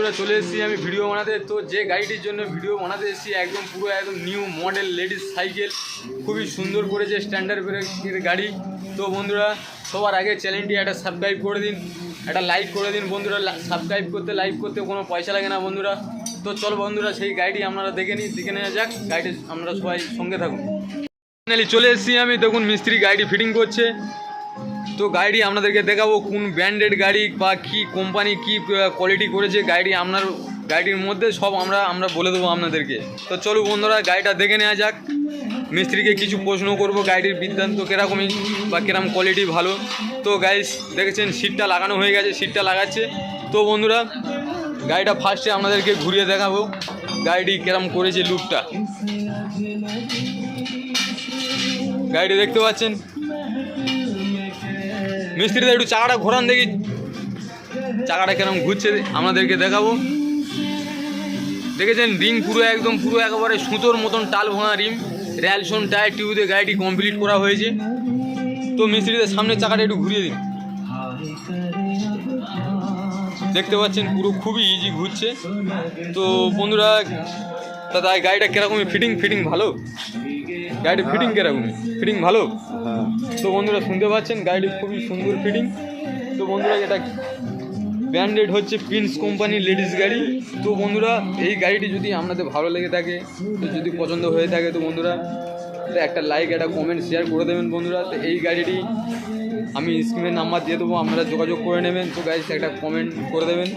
বন্ধুরা চলে এসেছি, আমি ভিডিও বানাতে। তো যে গাড়িটির জন্য ভিডিও বানাতে এসেছি, একদম পুরো একদম নিউ মডেল লেডিস সাইকেল খুবই সুন্দর করেছে স্ট্যান্ডার্ড ব্রেকের গাড়ি। তো বন্ধুরা, সবার আগে চ্যানেলটি একটা সাবস্ক্রাইব করে দিন, একটা লাইক করে দিন বন্ধুরা। সাবস্ক্রাইব করতে লাইক করতে কোনো পয়সা লাগে না বন্ধুরা। তো চল বন্ধুরা, সেই গাড়িটি আপনারা দেখে নিই দেখে নেওয়া যাক, গাড়িটি আমরা সবাই সঙ্গে থাকুন। চলে এসেছি আমি, দেখুন মিস্ত্রি গাড়িটি ফিটিং করছে। তো গাড়ি আপনাদেরকে দেখাবো, কোন ব্র্যান্ডেড গাড়ি বা কি কোম্পানি কি কোয়ালিটি করেছে। গাড়ি আপনার গাড়ির মধ্যে সব আমরা আমরা বলে দেবো আপনাদেরকে। তো চলো বন্ধুরা, গাড়িটা দেখে নেওয়া যাক। মিস্ত্রিকে কিছু প্রশ্ন করব গাড়ির বিদ্যান্ত কীরকমই বা কিরম কোয়ালিটি ভালো। তো গাড়ি দেখেছেন সিটটা লাগানো হয়ে গেছে সিটটা লাগাচ্ছে। তো বন্ধুরা, গাড়িটা ফার্স্টে আপনাদেরকে ঘুরিয়ে দেখাবো, গাড়িটি কিরম করেছে লুকটা গাড়িটি দেখতে পাচ্ছেন? মিস্ত্রিদের একটু চাকাটা ঘোরান দেখি। চাকাটা কেরম ঘুরছে আমাদেরকে দেখাবো। দেখেছেন? রিং পুরো একদম পুরো একেবারে সুতোর মতন টাল ভাঙা রিম। র্যালসন টায়ার টিউবে গাড়িটি কমপ্লিট করা হয়েছে। তো মিস্ত্রিদের সামনে চাকাটা একটু ঘুরিয়ে দিন। দেখতে পাচ্ছেন পুরো খুবই ইজি ঘুরছে। তো বন্ধুরা এই গাড়িটা কিরকমই ফিটিং ফিটিং ভালো? গাড়ির ফিটিং কিরকমই ফিটিং ভালো? তো বন্ধুরা শুনতে পাচ্ছেন? গাড়িটি খুবই সুন্দর ফিটিং তো বন্ধুরা এটা ব্র্যান্ডেড হচ্ছে প্রিন্স কোম্পানি লেডিস গাড়ি। তো বন্ধুরা এই গাড়িটি যদি আপনাদের ভালো লেগে থাকে তো যদি পছন্দ হয়ে থাকে তো বন্ধুরা একটা লাইক একটা কমেন্ট শেয়ার করে দেবেন বন্ধুরা। তো এই গাড়িটি আমি স্ক্রিনের নাম্বার দিয়ে দেবো আপনারা যোগাযোগ করে নেবেন। তো গাইস একটা কমেন্ট করে দেবেন।